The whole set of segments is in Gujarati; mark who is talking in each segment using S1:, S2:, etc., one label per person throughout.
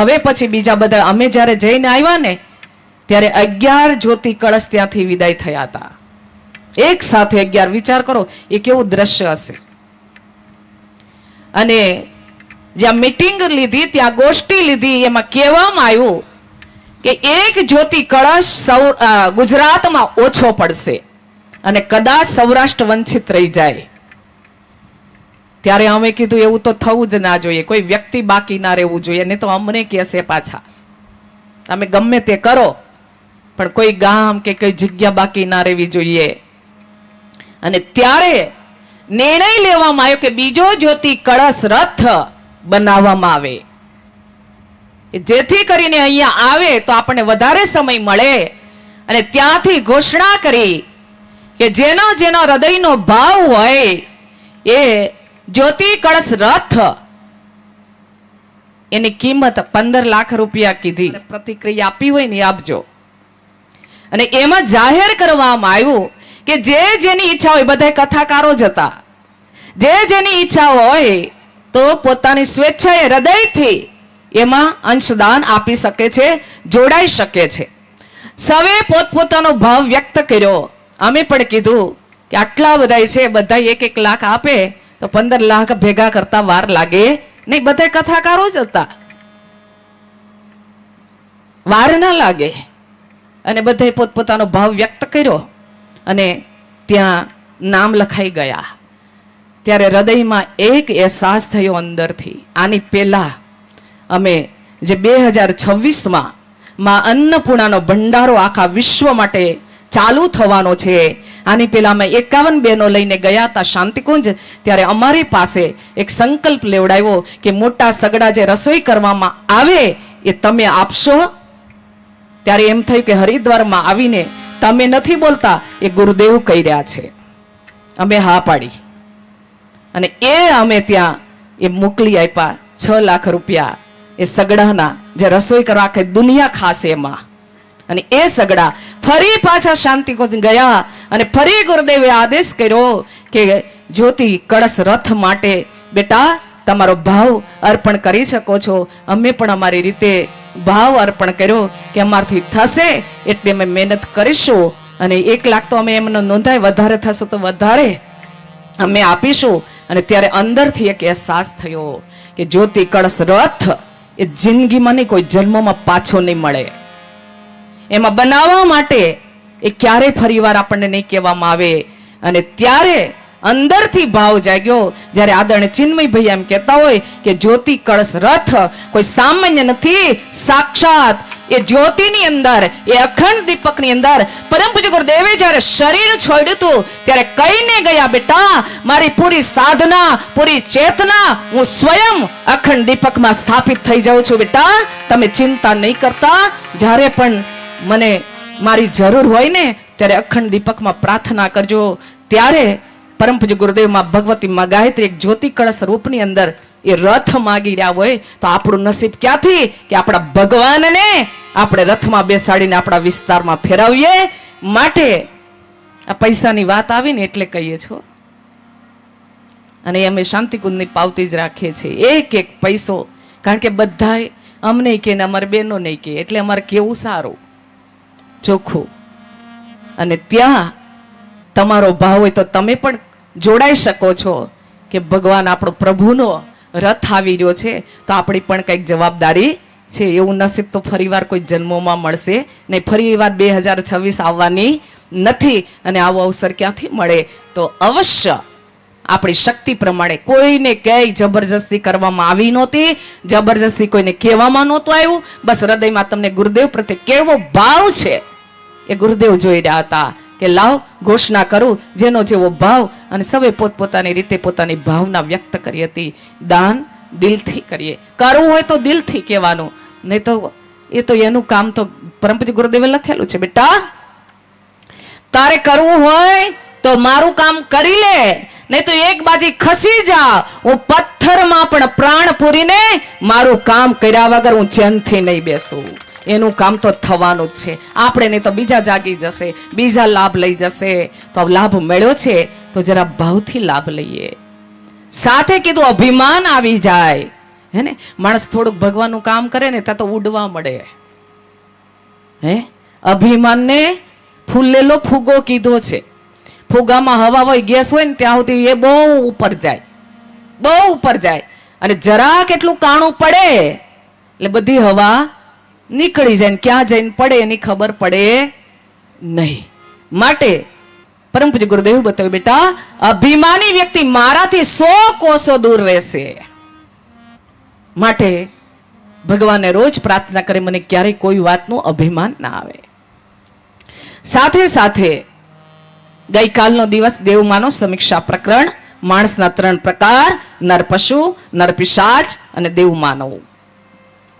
S1: હવે પછી બીજા બધા અમે જ્યારે જઈને આવ્યા ને, ત્યારે અગિયાર જ્યોતિ કળશ ત્યાંથી વિદાય થયા હતા. એક સાથે અગિયાર વિચાર કરો, એ કેવું દ્રશ્ય હશે. અને જ્યાં મીટિંગ લીધી, ત્યાં ગોષ્ઠી લીધી, એમાં કહેવામાં આવ્યું કે એક જ્યોતિ કળશ સૌ ગુજરાતમાં ઓછો પડશે અને કદાચ સૌરાષ્ટ્ર વંચિત રહી જાય. ત્યારે અમે કીધું, એવું તો થવું જ ના જોઈએ. કોઈ વ્યક્તિ બાકી ના રહેવું જોઈએ. નહીં તો અમને કહેશે પાછા. તમે ગમે તે કરો, પણ કોઈ ગામ કે કોઈ જગ્યા બાકી ના રહેવી જોઈએ. અને ત્યારે નિર્ણય લેવામાં આવ્યો કે બીજો જ્યોતિ કળશ રથ બનાવવામાં આવે. જેથી કરીને અહીંયા આવે તો આપણને વધારે સમય મળે. અને ત્યાંથી ઘોષણા કરી કે જેનો જેનો હૃદયનો ભાવ હોય એ જ્યોતિ કળશ રથ. એની કિંમત પંદર લાખ રૂપિયા કીધી. પ્રતિક્રિયા આપી હોય ને આપજો. અને એમાં જાહેર કરવામાં આવ્યું કે જે જેની ઈચ્છા હોય બધા કથાકારો જ હતા. જે જેની ઈચ્છા હોય તો પોતાની સ્વેચ્છાએ હૃદયથી એમાં અંશદાન આપી શકે છે જોડાઈ શકે છે. સવે પોતપોતાનો ભાવ વ્યક્ત કર્યો. અમે પણ કીધું કે આટલા બધા છે બધા એક એક લાખ આપે. તો પંદર લાખ ભેગા કરતા વાર લાગે. નહીં, બધા કથાકારો જ હતા. વાર ના લાગે. અને બધાએ પોતપોતાનો ભાવ વ્યક્ત કર્યો. અને ત્યાં નામ લખાઈ ગયા. ત્યારે હૃદયમાં એક અહેસાસ થયો અંદરથી. આની પહેલા અમે જે બે હજાર છવ્વીસમાં માં અન્નપૂર્ણાનો ભંડારો આખા વિશ્વ માટે ચાલુ થવાનો છે. આની પહેલાં અમે એકાવન બહેનો લઈને ગયા હતા શાંતિકુંજ, ત્યારે અમારી પાસે એક સંકલ્પ લેવડાવ્યો કે મોટા સગડા જે રસોઈ કરવામાં આવે એ તમે આપશો? ત્યારે એમ થયું કે હરિદ્વારમાં આવીને તમે નથી બોલતા, એ ગુરુદેવ કહી રહ્યા છે. અમે હા પાડી. અને એ અમે ત્યાં એ મોકલી આપ્યા, છ લાખ રૂપિયા એ સગડાના જે રસોઈ કરવા આખી દુનિયા ખાશે એમાં. અને એ સગડા ફરી પાછા શાંતિ ગયા અને ફરી ગુરુદેવે આદેશ કર્યો કે જ્યોતિ કળશ રથ માટે, બેટા, તમારો ભાવ અર્પણ કરી શકો છો. અમે પણ અમારી રીતે ભાવ અર્પણ કર્યો કે અમારથી થશે એટલે અમે મહેનત કરીશું. અને એક લાખ તો અમે એમનો નોંધાય, વધારે થશે તો વધારે અમે આપીશું. અને ત્યારે અંદરથી એક અહેસાસ થયો કે જ્યોતિ કળશ રથ એ જિંદગીમાં નહીં, કોઈ જન્મમાં પાછો નહીં મળે. એમાં બનાવવા માટે એ ક્યારેય ફરીવાર આપણને નહીં કહેવામાં આવે. અને ત્યારે અંદરથી ભાવ જાગ્યો. જ્યારે આદરણીય ચિન્મયભાઈ એમ કહેતા હોય કે જ્યોતિ કળશ રથ કોઈ સામાન્ય નથી, સાક્ષાત એ જ્યોતિની અંદર, એ અખંડ દીપકની અંદર. પરમ પૂજ્ય ગુરુદેવે જ્યારે શરીર છોડ્યું હતું, ત્યારે કહીને ગયા, બેટા, મારી પૂરી સાધના, પૂરી ચેતના, હું સ્વયં અખંડ દીપકમાં સ્થાપિત થઈ જાઉં છું, બેટા. તમે ચિંતા નહીં કરતા. જ્યારે પણ મને મારી જરૂર હોય ને, ત્યારે અખંડ દીપકમાં પ્રાર્થના કરજો. ત્યારે પરમ પૂજ્ય ગુરુદેવમાં ભગવતીમાં ગાયત્રી એક જ્યોતિ કળશ રૂપની અંદર એ રથ માગી રહ્યા હોય, તો આપણું નસીબ ક્યાંથી? કે આપણા ભગવાનને આપણે રથમાં બેસાડીને આપણા વિસ્તારમાં ફેરવીએ. માટે આ પૈસાની વાત આવી ને એટલે કહીએ છો. અને અમે શાંતિકુંજની પાવતી જ રાખીએ છીએ. એક એક પૈસો. કારણ કે બધાય અમને કે ને, અમારે બહેનોને નહીં કે. એટલે અમારે કેવું સારું? ચોખ્ખું. અને ત્યાં તમારો ભાવ હોય તો તમે પણ જોડાઈ શકો છો કે ભગવાન આપણો પ્રભુનો રથ આવી રહ્યો છે, તો આપણી પણ કંઈક જવાબદારી છે. એવું નસીબ તો ફરીવાર કોઈ જન્મોમાં મળશે નહીં. ફરીવાર બે હજાર છવ્વીસ આવવાની નથી અને આવો અવસર ક્યાંથી મળે? તો અવશ્ય આપણી શક્તિ પ્રમાણે કોઈને ક્યાંય જબરજસ્તી કરવામાં આવી નહોતી, જબરજસ્તી કોઈને કહેવામાં નહોતું આવ્યું. બસ હૃદયમાં તમને ગુરુદેવ પ્રત્યે કેવો ભાવ છે? એ ગુરુદેવ જોઈ રહ્યા હતા કે લાવ, ઘોષણા કરું, જેનો જેવો ભાવ અને સૌએ પોતપોતાની રીતે પોતાની ભાવના વ્યક્ત કરી હતી. દાન દિલથી કરીએ. કરવું હોય તો દિલથી કહેવાનું. નહીં તો એ તો એનું કામ તો પરમપતિ ગુરુદેવે લખેલું છે. બેટા, તારે કરવું હોય તો મારું કામ કરી લે. નહીં તો એક બાજી ખસી જા. હું પથ્થરમાં પણ પ્રાણ પૂરીને મારું કામ કર્યા વગર હું ચેનથી નહીં બેસું. એનું કામ તો થવાનું જ છે. આપણે નહીં તો બીજા જાગી જશે, બીજા લાભ લઈ જશે. તો લાભ મળ્યો છે, તો જરા ભાવથી લાભ લઈએ. સાથે કીધું અભિમાન આવી જાય. હે ને? માણસ થોડુંક ભગવાનનું કામ કરે ને ત્યાં તો ઉડવા મળે. હે? અભિમાનને ફૂલેલો ફૂગો કીધો છે. ફુગામાં હવા હોય, ગેસ હોય ને ત્યાં સુધી એ બહુ ઉપર જાય. બહુ ઉપર જાય. અને જરા કેટલું કાણું પડે, એટલે બધી હવા નીકળી જાય ને ક્યાં જઈને પડે એની ખબર પડે નહીં. માટે પરમ પૂજ્ય ગુરુદેવ બતાવ્યું, બેટા, અભિમાની વ્યક્તિ મારાથી સો કોષો દૂર રહેશે. માટે ભગવાનને રોજ પ્રાર્થના કરે, મને ક્યારેય કોઈ વાતનું અભિમાન ના આવે. સાથે સાથે ગઈકાલનો દિવસ દેવમાનો સમીક્ષા પ્રકરણ, માણસના ત્રણ પ્રકાર, નર પશુ, નર પિશાચ અને દેવમાનવ.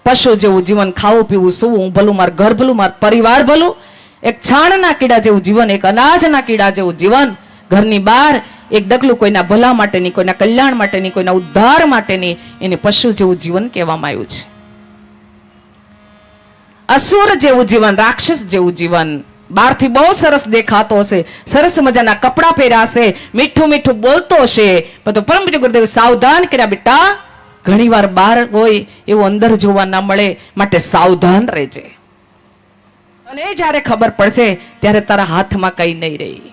S1: પશુ જેવું જીવન ખાવું, પીવું, સૂવું, ભલું, માર ઘર ભલું, માર પરિવાર ભલું. એક છાણના કીડા જેવું જીવન, એક અનાજના કીડા જેવું જીવન. ઘરની બહાર એક ડગલું કોઈના ભલા માટેની, કોઈના કલ્યાણ માટેની, કોઈના ઉદ્ધાર માટેની એને પશુ જેવું જીવન કહેવામાં આવ્યું છે. અસુર જેવું જીવન, રાક્ષસ જેવું જીવન. બહારથી બહુ સરસ દેખાતો હશે, સરસ મજાના કપડાં પહેર્યા મીઠું મીઠું બોલતો હશે. પણ પરમ ગુરુદેવ સાવધાન કર્યા, બેટા. ઘણીવાર બહાર હોય એવું અંદર જોવા ના મળે માટે સાવધાન રહેજે. અને જ્યારે ખબર પડશે ત્યારે તારા હાથમાં કઈ નહીં રહી.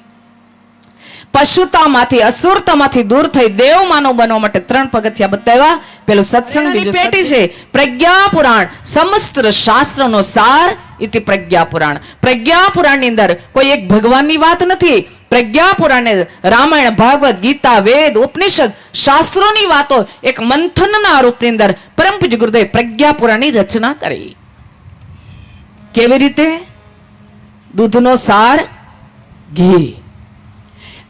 S1: પશુતામાંથી અસુરતામાંથી દૂર થઈ દેવ માનવ બનવા માટે ત્રણ પગથિયા બતાવ્યા. પેલું સત્સંગ બીજું પેટી છે. પ્રજ્ઞા પુરાણ સમસ્ત શાસ્ત્રનો સાર ઇતિ પ્રજ્ઞા પુરાણ પ્રજ્ઞા પુરાણની અંદર કોઈ એક ભગવાનની વાત નથી. પ્રજ્ઞા પુરાણ રામાયણ, ભાગવત, ગીતા, વેદ, ઉપનિષદ, શાસ્ત્રોની વાતો એક મંથનના રૂપની અંદર પરમ પૂજ્ય ગુરુદેવ પ્રજ્ઞાપુરાણની રચના કરી. કેવી રીતે? દૂધનો સાર, ઘી.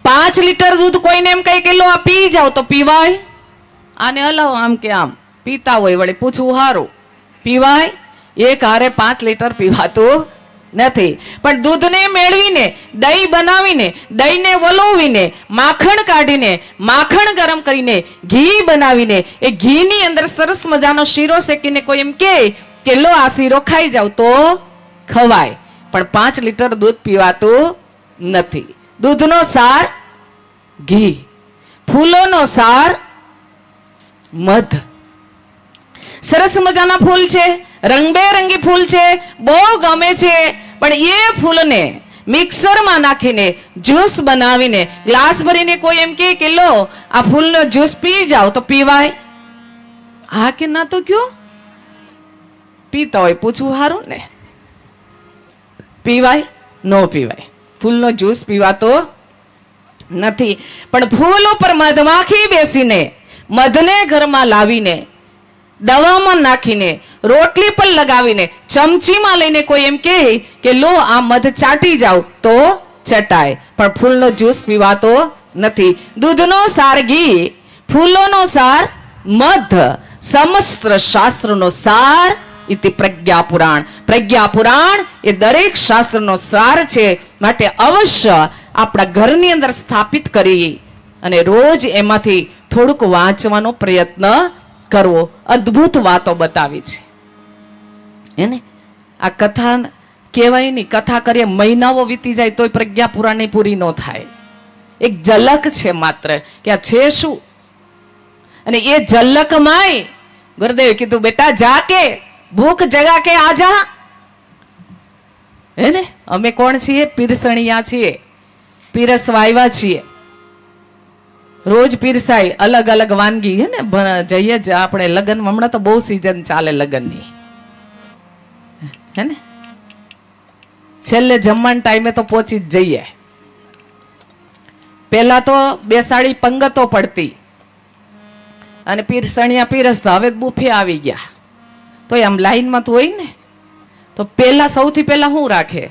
S1: પાંચ લીટર દૂધ કોઈને એમ કહી કિલો આ પી જાવ તો પીવાય. આને અલાવ આમ કે આમ. પીતા હોય વળી પૂછવું હારું. પીવાય? એક હારે પાંચ લીટર પીવાતું નથી. પણ દૂધને મેળવીને, દહીં બનાવીને, દહીંને વલોવીને, માખણ કાઢીને, માખણ ગરમ કરીને, ઘી બનાવીને, એ ઘીની અંદર સરસ મજાનો શીરો શેકીને કોઈ એમ કે કે લો આ શીરો ખાઈ જાવ તો ખવાય. પણ પાંચ લીટર દૂધ પીવાતું નથી. દૂધનો સાર ઘી. ફૂલોનો સાર મધ. સરસ મજાના ફૂલ છે. રંગબેરંગી ફૂલ છે. બહુ ગમે છે. પણ એ ફૂલને મિક્સરમાં નાખીને, જ્યુસ બનાવીને, ગ્લાસ ભરીને કોઈ એમ કહે કે, લો, આ ફૂલનો જ્યુસ પી જાઓ તો પીવાય. હા કે ના તો કયો? પીતા હોય પૂછવું સારું ને. પીવાય? ન પીવાય. ફૂલનો જ્યુસ પીવાતો નથી. પણ ફૂલ ઉપર મધમાખી બેસીને, મધને ઘરમાં લાવીને દવામાં નાખીને, રોટલી પર લગાવીને, ચમચીમાં લઈને કોઈ એમ કહે કે, લો, આ મધ ચાટી જાવ તો ચટાય. પણ ફૂલનો જ્યુસ પીવાતો નથી. દૂધનો સાર ઘી, ફૂલોનો સાર મધ, સમસ્ત શાસ્ત્રનો સાર ઇતિ પ્રજ્ઞા પુરાણ પ્રજ્ઞા પુરાણ એ દરેક શાસ્ત્રનો સાર છે, માટે અવશ્ય આપણા ઘરની અંદર સ્થાપિત કરી અને રોજ એમાંથી થોડુંક વાંચવાનો પ્રયત્ન કરવો અદ્ભુત વાતો બતાવી છે. એને આ કથા કહેવાય નહીં કથા કરીએ, મહિનાઓ વીતી જાય તોય પ્રજ્ઞા પુરાણી પૂરી ન થાય. એક ઝલક છે માત્ર, કે આ છે શું? અને એ ઝલક માય ગુરુદેવ કીધું, બેટા, જા કે, ભૂખ જગા કે આજા. હે ને? અમે કોણ છીએ? પીરસણિયા છીએ. પીરસવાયવા છીએ. રોજ પીરસાય અલગ અલગ વાનગી, હે ને? જઈએ જ આપણે લગ્ન, હમણાં તો બહુ સિઝન ચાલે લગ્નની. હે ને? છેલ્લે જમવાના ટાઈમે તો પહોંચી જ જઈએ. પહેલા તો બેસાડી પંગતો પડતી. અને પીરસણિયા પીરસતા. હવે બુફે આવી ગયા. તો આમ લાઈનમાં તો હોય ને, તો પહેલા સૌથી પહેલા શું રાખે?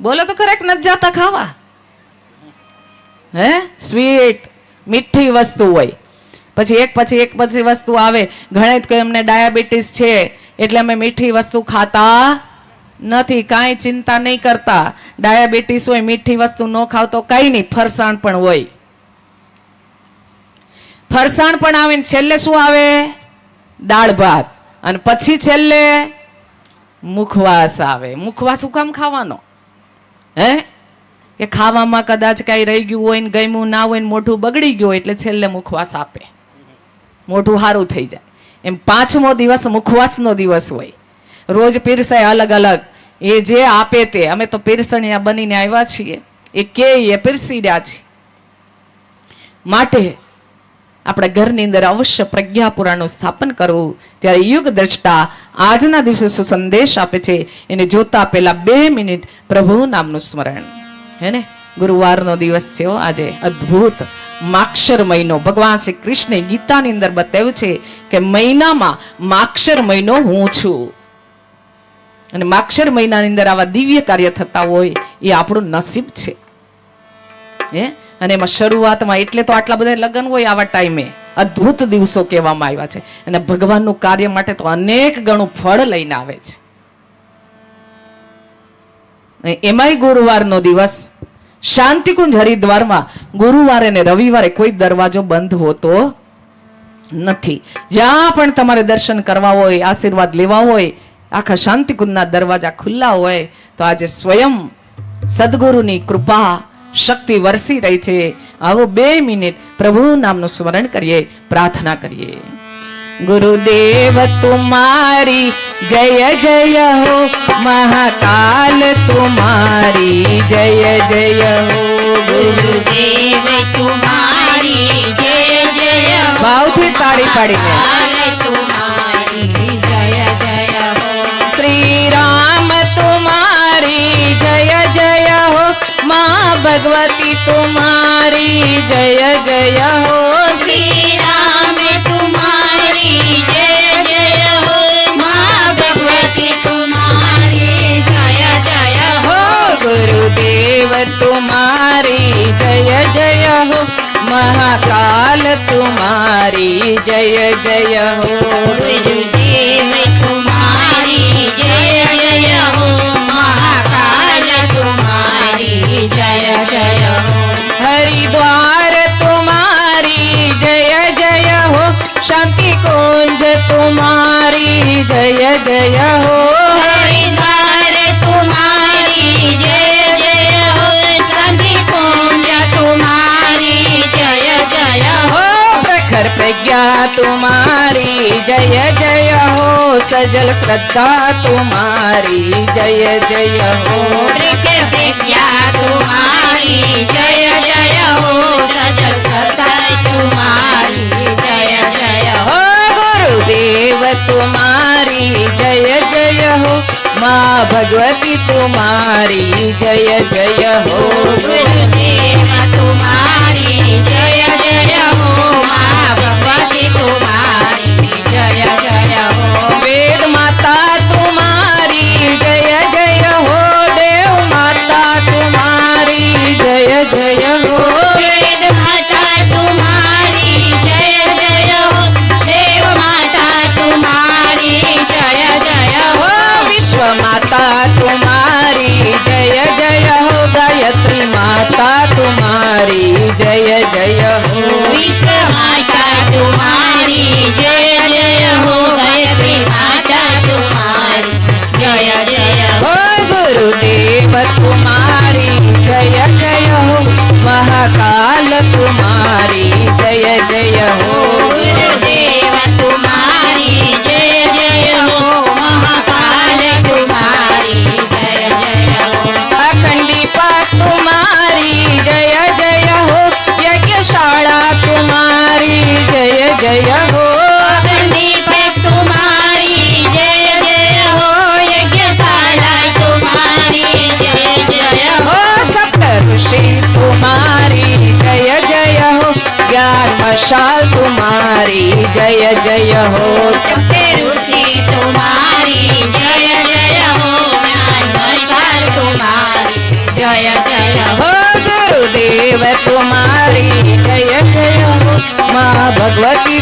S1: બોલો તો ખરેખ નથી જાતા ખાવા? હે? સ્વીટ મીઠી વસ્તુ હોય. પછી એક પછી એક પછી વસ્તુ આવે. ઘણે જ અમને ડાયાબિટીસ છે, એટલે અમે મીઠી વસ્તુ ખાતા નથી, કાંઈ ચિંતા નહીં કરતા. ડાયાબિટીસ હોય, મીઠી વસ્તુ ન ખાવ તો કંઈ નહીં, ફરસાણ પણ હોય. ફરસાણ પણ આવે ને છેલ્લે શું આવે? દાળ ભાત. અને પછી છેલ્લે મુખવાસ આવે. મુખવાસ શું કામ ખાવાનો? હે? કે ખાવામાં કદાચ કાંઈ રહી ગયું હોય ને ગમ્યું ના હોય ને મોઢું બગડી ગયું હોય એટલે છેલ્લે મુખવાસ આપે. મોઢું સારું થઈ જાય. એમ પાંચમો દિવસ મુખવાસનો દિવસ હોય. રોજ પીરસાય અલગ અલગ. એ જે આપે તે. અમે તો પીરસણીયા બનીને આવ્યા છીએ. એ કે એ પીરસી રહ્યા છીએ. માટે આપણે ઘરની અંદર અવશ્ય પ્રજ્ઞા પુરાણનું સ્થાપન કરવું. ત્યારે યુગ દ્રષ્ટા આજના દિવસે સુસંદેશ આપે છે. એને જોતા પહેલા બે મિનિટ પ્રભુ નામનું સ્મરણ. હે ને ગુરુવારનો દિવસ થયો. આજે અદ્ભુત માક્ષર મહિનો. ભગવાન શ્રી કૃષ્ણે ગીતાની અંદર બતાવ્યું છે કે મહિનામાં માક્ષર મહિનો હું છું. અને માક્ષર મહિનાની અંદર આવા દિવ્ય કાર્ય થતા હોય એ આપણું નસીબ છે. હે? અને એમાં શરૂઆતમાં એટલે તો આટલા બધા લગ્ન હોય આવા ટાઈમે. અદ્ભુત દિવસો કહેવામાં આવ્યા છે. અને ભગવાનનું કાર્ય માટે તો અનેક ગણું ફળ લઈને આવે છે. એમાંય ગુરુવારનો દિવસ શાંતિકુંજ હરિદ્વારમાં ગુરુવારે ને રવિવારે કોઈ દરવાજો બંધ હોતો નથી. જ્યાં પણ તમારે દર્શન કરવા હોય, આશીર્વાદ લેવા હોય, આખા શાંતિકુંજના દરવાજા ખુલ્લા હોય, તો આજે સ્વયં સદગુરુની કૃપા શક્તિ વરસી રહી છે. આવો બે મિનિટ પ્રભુ નામનું સ્મરણ કરીએ, પ્રાર્થના કરીએ. ગુરુદેવ તુમારી જય જય હો મહાકાલ તુમારી જય જય હો
S2: ગુરુદેવ તુમારી જય જય
S1: ભાવથી તાળી પાડીને
S2: તુમારી જય જય હો
S1: શ્રી રામ તુમારી જય જય હો મા ભગવતી તુમારી જય જય હો
S2: શ્રી રામ
S1: ગુરુદેવ તુમારી જય જય હો મહાકાલ તુમારી જય જય હો
S2: ગુરુદેવ તુમારી જય જય હો મહાકાલ તુમારી જય જય હો
S1: હરિદ્વાર તુમારી જય જય હો શાંતિ કુંજ તુમારી જય જય પ્રજ્ઞા તુમારી જય જય હો સજલ શ્રદ્ધા તુમારી જય જય હો
S2: પ્રેકે પ્રેક્યા તુમારી જય જય હો સજલ સતાય તુમારી જય જય હો
S1: હો ગુરુદેવ તુમારી જય જય હો મા ભગવતી તુમારી જય જય હો. વિશ્વ માતા તુમારી જય જય હો ગાયત્રી માતા તુમારી જય જય હો.
S2: હો
S1: ગુરુદેવ તુમારી જય જય હો. મહાકાલ તુમારી જય જય હો. મશાલ તુમારી જય જય હો
S2: રુચિ તુમારી જય જય હો જ્ઞાન ભંડાર તુમારી જય જય હો
S1: ગુરુદેવ મા ભગવતી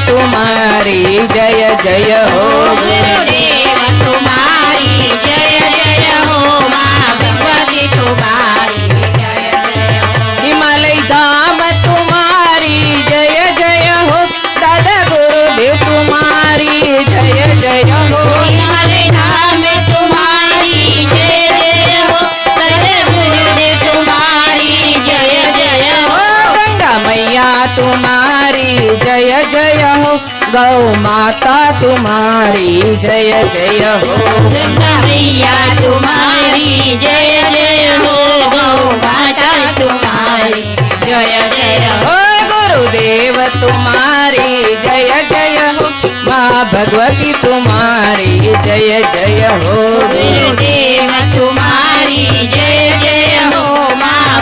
S1: तुम्हारी जय जय हो गौ माता तुम्हारी जय जय हो
S2: मैया तुम्हारी जय जय हो गौ माता तुम्हारी जय जय हो
S1: गुरुदेव तुम्हारी जय जय हो माँ भगवती तुम्हारी जय जय हो
S2: गुरुदेव तुम्हारी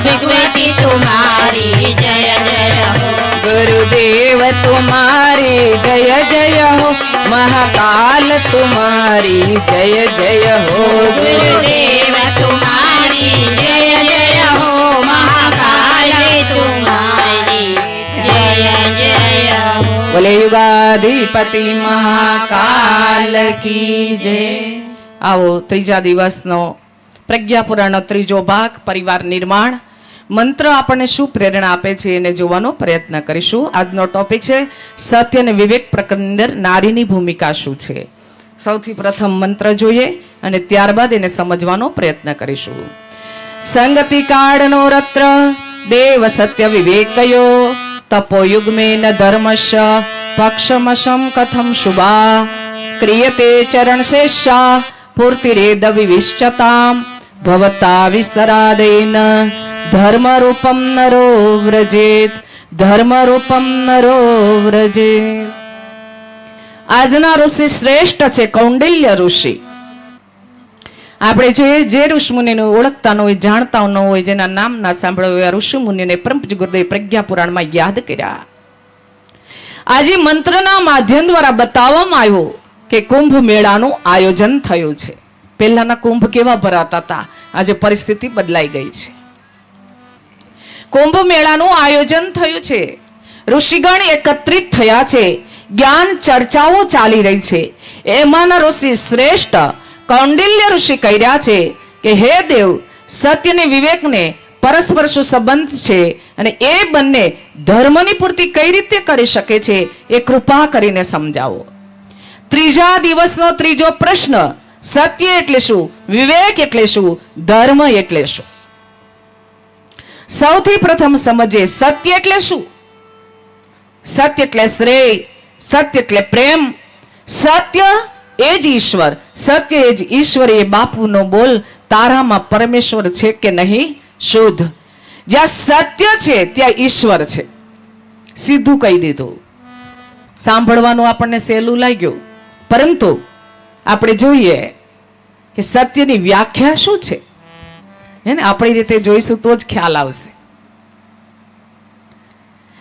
S2: ભગવતી તુમારી જય જય
S1: ગુરુદેવ તુમારે જય જય હો. મહાકાલ તુમારી જય જય હો.
S2: ગુરુદેવ તુમારી જય જય હો. મહાકાલ તુમારી જય જય હો.
S1: બોલે યુગાધિપતિ મહાકાલ કી જય. આવો ત્રીજા દિવસનો પ્રજ્ઞાપુરાણનો ત્રીજો ભાગ પરિવાર નિર્માણ. મંત્ર આપણને શું પ્રેરણા આપે છે એને જોવાનો પ્રયત્ન કરીશું. આજનો ટોપિક છે, સત્ય અને વિવેક પ્રકરણની નારીની ભૂમિકા શું છે? સૌથી પ્રથમ મંત્ર જોઈએ અને ત્યારબાદ એને સમજવાનો પ્રયત્ન કરીશું. સંગતિ કાળનો રત્ર, દેવ સત્ય વિવેકયો તપો ન ધર્મશ, પક્ષમશમ કથમ શુભા, ક્રિયતે ચરણ શેષા પૂર્તિરેદ વિવિશ્ચતામ, ભવતા વિસ્તરાદેન ધર્મરૂપમ નરો વ્રજેત ધર્મરૂપમ નરો વ્રજેત આજના ઋષિ શ્રેષ્ઠ છે કૌંડિલ્ય ઋષિ. આપણે જોઈએ જે ઋષિમુનિને ઓળખતા ન હોય, જાણતા ન હોય, જેના નામ ના સાંભળ્યું હોય ઋષિમુનિને પરમપૂજ્ય ગુરુદેવ પ્રજ્ઞા પુરાણમાં યાદ કર્યા. આજે મંત્રના માધ્યમ દ્વારા બતાવવામાં આવ્યો કે કુંભ મેળાનું આયોજન થયું છે. પહેલાના કુંભ કેવા ભરાતા હતા? આજે પરિસ્થિતિ બદલાઈ ગઈ છે. કુંભ મેળાનું આયોજન થયું છે. ઋષિગણ એકત્રિત થયા છે. જ્ઞાન ચર્ચાઓ ચાલી રહી છે. એમાંના ઋષિ શ્રેષ્ઠ કૌંડિલ્ય ઋષિ કહ્યા છે કે, હે દેવ, સત્ય અને વિવેકને પરસ્પર શું સંબંધ છે અને એ બંને ધર્મની પૂર્તિ કઈ રીતે કરી શકે છે એ કૃપા કરીને સમજાવો. ત્રીજા દિવસનો ત્રીજો પ્રશ્ન, સત્ય એટલે શું? વિવેક એટલે શું? ધર્મ એટલે શું? સૌથી પ્રથમ સમજે સત્ય એટલે શું? સત્ય એટલે શ્રેય, સત્ય એટલે પ્રેમ. સત્ય એ જ ઈશ્વર. સત્ય એ જ ઈશ્વર, એ બાપુનો બોલ તારામાં પરમેશ્વર છે કે નહીં? શુદ્ધ. જ્યાં સત્ય છે, ત્યાં ઈશ્વર છે. સીધું કહી દીધું. સાંભળવાનું આપણને સહેલું લાગ્યું. પરંતુ આપણે જોઈએ કે સત્યની વ્યાખ્યા શું છે? હે આપણી રીતે જોઈશું તો જ ખ્યાલ આવશે.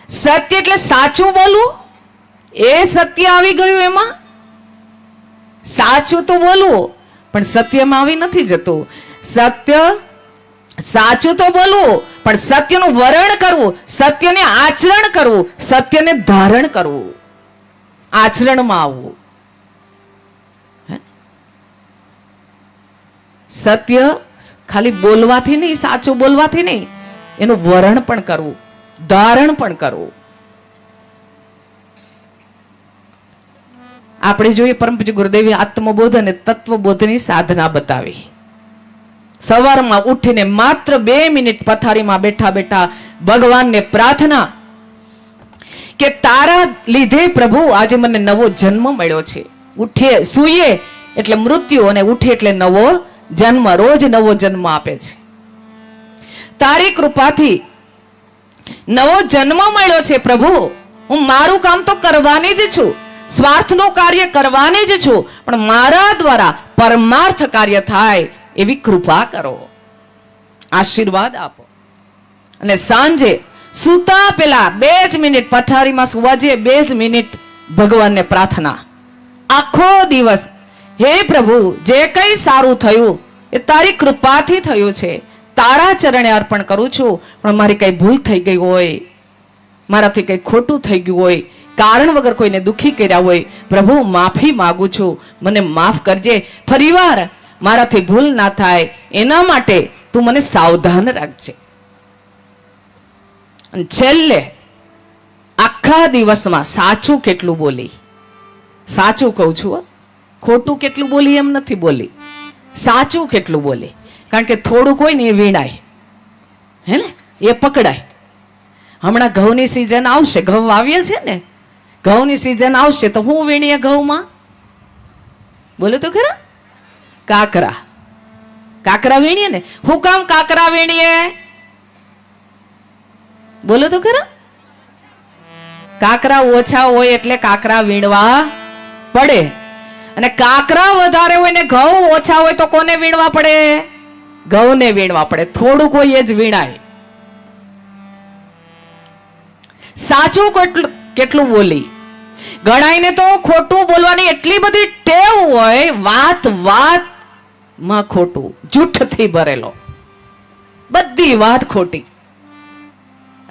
S1: સત્ય એટલે સાચું બોલવું? એ સત્ય આવી ગયું એમાં? સાચું તો બોલવું, પણ સત્યમાં આવી નથી જતું. સત્ય સાચું તો બોલવું, પણ સત્યનું વરણ કરવું, સત્યને આચરણ કરવું, સત્યને ધારણ કરવું. આચરણમાં આવવું. સત્ય ખાલી બોલવાથી નહીં, સાચું બોલવાથી નહીં, એનું વરણ પણ કરવું, ધારણ પણ કરવું. આપણે જોઈએ પરમ પૂજ્ય આત્મબોધ અને તત્વબોધની સાધના બતાવી. સવારમાં ઉઠીને માત્ર બે મિનિટ પથારીમાં બેઠા બેઠા ભગવાનને પ્રાર્થના કે તારા લીધે પ્રભુ આજે મને નવો જન્મ મળ્યો છે. ઉઠીએ સૂઈએ એટલે મૃત્યુ અને ઉઠીએ એટલે નવો જન્મ, રોજ નવો જન્મ આપે છે. તારી કૃપાથી નવો જન્મ મળ્યો છે પ્રભુ. હું મારું કામ તો કરવાની જ છું. સ્વાર્થનું કાર્ય કરવાની જ છું. પણ મારા દ્વારા પરમાર્થ કાર્ય થાય એવી કૃપા કરો. આશીર્વાદ આપો. અને સાંજે સૂતા પેલા બે જ મિનિટ પથારીમાં સુવા જઈએ, બે જ મિનિટ ભગવાનને પ્રાર્થના. આખો દિવસ, હે પ્રભુ, જે કંઈ સારું થયું એ તારી કૃપાથી થયું છે. તારા ચરણે અર્પણ કરું છું. પણ મારી કઈ ભૂલ થઈ ગઈ હોય, મારાથી કઈ ખોટું થઈ ગયું હોય, કારણ વગર કોઈને દુખી કર્યા હોય, પ્રભુ માફી માગું છું. મને માફ કરજે. ફરીવાર મારાથી ભૂલ ના થાય, એના માટે તું મને સાવધાન રાખજે. છેલ્લે, આખા દિવસમાં સાચું કેટલું બોલી? સાચું કહું છું. ખોટું કેટલું બોલી એમ નથી બોલી. સાચું કેટલું બોલે? કારણ કે થોડુંક હોય ને એ વીણાય. હે ને? એ પકડાય. હમણાં ઘઉંની સિઝન આવશે. ઘઉં વાવીએ છે ને? ઘઉંની સિઝન આવશે તો હું વીણીએ ઘઉંમાં? બોલો તો ખરા? કાકરા. કાકરા વીણીએ ને? હું કામ કાકરા વીણીએ? બોલો તો ખરા? કાકરા ઓછા હોય એટલે કાકરા વીણવા પડે. અને કાકરા વધારે હોય ને ઘઉં ઓછા હોય તો કોને વીણવા પડે? ઘઉંને વીણવા પડે. થોડું કોઈ એ જ વીણાય. સાચું કેટલું કેટલું બોલી? ગણાઈને તો ખોટું બોલવાની એટલી બધી ટેવ હોય, વાત વાતમાં ખોટું. જૂઠથી ભરેલો. બધી વાત ખોટી.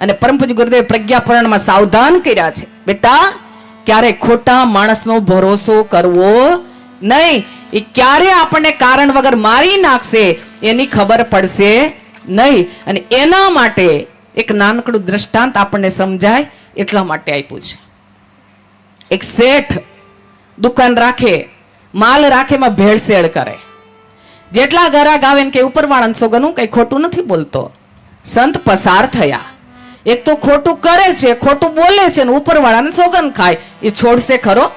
S1: અને પરમ પૂજ્ય ગુરુદેવ પ્રજ્ઞાપરણમાં સાવધાન કર્યા છે. બેટા ક્યારે ખોટા માણસનો ભરોસો કરવો નહીં. એ ક્યારે આપણને કારણ વગર મારી નાખશે એની ખબર પડશે નહીં. અને એના માટે એક નાનકડું દ્રષ્ટાંત આપણને સમજાય એટલા માટે આપ્યું છે. એક શેઠ દુકાન રાખે, માલ રાખે, એમાં ભેળસેળ કરે. જેટલા ઘરા આવે ને કે ઉપરવાળાને સોગનું કંઈ ખોટું નથી બોલતો. સંત પસાર થયા. એક તો ખોટું કરે છે, ખોટું બોલે છે ને ઉપરવાળાને સોગન ખાય. એ છોડશે ખરો.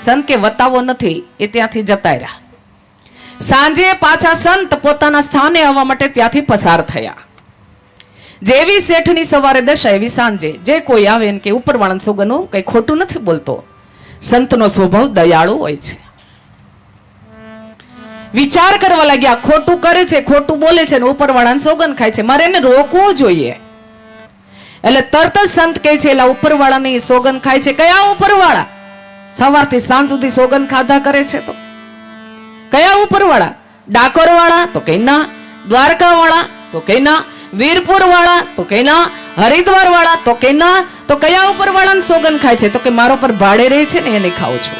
S1: સંત કે વતાવો નથી, એ ત્યાંથી જતા રહ્યા. સાંજે પાછા સંત પોતાના સ્થાને આવવા માટે ત્યાંથી પસાર થયા. જેવી શેઠની સવારે દશા એવી સાંજે, જે કોઈ આવે ને કે ઉપરવાળાને સુગનો કઈ ખોટું નથી બોલતો, સંતનો સ્વભાવ દયાળુ હોય છે. વિચાર કરવા લાગ્યા, ખોટું કરે છે, ખોટું બોલે છે ને ઉપરવાળાને સોગન ખાય છે. મારે એને રોકવું જોઈએ. એટલે તરત જ સંત કહે છે એલા ઉપરવાળાની સોગંદ ખાય છે. કયા ઉપરવાળા? સવારથી સાંજ સુધી સોગંદ ખાધા કરે છે તો. કયા ઉપરવાળા? ડાકોર વાળા તો કઈ ના. દ્વારકા વાળા તો કઈ ના. વીરપુર વાળા તો કે ના. હરિદ્વાર વાળા તો કે ના. તો કયા ઉપરવાળાને સોગન ખાય છે? તો કે, મારો પર ભાડે રહે છે ને એને ખાઉં છું.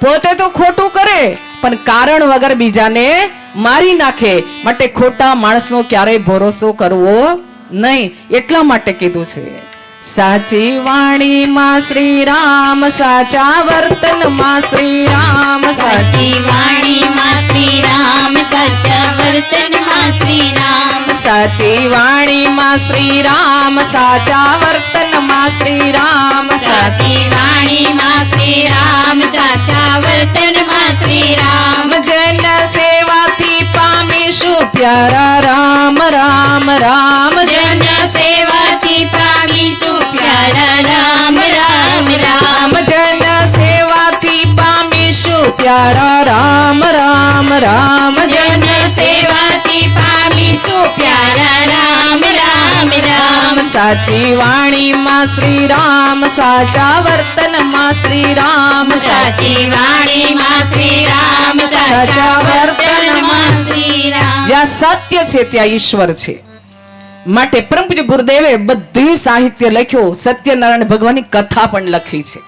S1: પોતે તો ખોટું કરે, પણ કારણ વગર બીજાને મારી નાખે. માટે ખોટા માણસનો ક્યારેય ભરોસો કરવો નહીં એટલા માટે કીધું છે. સાચી વાણીમાં શ્રી રામ સાચા વર્તનમાં શ્રી રામ સાચી
S2: સાચી વાણીમાં શ્રી રામ સત્ય વર્તનમાં શ્રી રામ
S1: સાચી વાણીમાં શ્રી રામ સાચા વર્તનમાં શ્રી રામ સાચી
S2: સાચી વાણીમાં શ્રી રામ સાચા વર્તનમાં શ્રી રામ
S1: જન સેવાથી પામીશું પ્યારા રામ રામ રામ, જન
S2: સેવાથી પામીશું. પ્યારા રામ રામ રામ,
S1: જન સેવાથી પામીશું. પ્યારા રામ રામ રામ,
S2: જન
S1: જન
S2: સેવાથી પામીશું પ્યારા રામ રામ રામ.
S1: સાચી વાણીમાં શ્રી રામ સાચા વર્તનમાં શ્રી રામ
S2: સાચી વાણીમાં શ્રી રામ સાચા વર્તનમાં શ્રી રામ
S1: જ્યાં સત્ય છે ત્યાં ઈશ્વર છે. માટે પરમ પૂજ્ય ગુરુદેવે બધું સાહિત્ય લખ્યું. સત્યનારાયણ ભગવાનની કથા પણ લખી છે.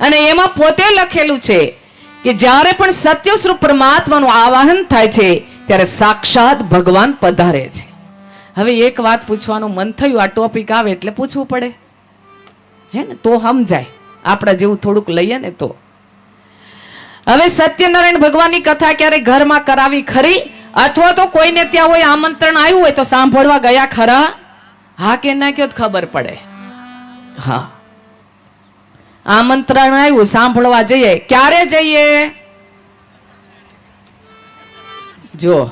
S1: અને એમાં પોતે લખેલું છે કે જ્યારે પણ સત્ય સ્વરૂપ પરમાત્માનું આવાહન થાય છે ત્યારે સાક્ષાત ભગવાન પધારે છે. હવે એક વાત પૂછવાનું મન થયું, આ ટોપિક આવે એટલે પૂછવું પડે. હે ને? તો સમજાય. આપણા જેવું થોડુંક લઈએ ને તો. હવે સત્યનારાયણ ભગવાનની કથા ક્યારે ઘરમાં કરાવી ખરી? અથવા તો કોઈને ત્યાં હોય આમંત્રણ આવ્યું હોય તો સાંભળવા ગયા ખરા? હા કે ના કયો ખબર પડે. હા. આમંત્રણ આવ્યું, સાંભળવા જઈએ. ક્યારે જઈએ? જો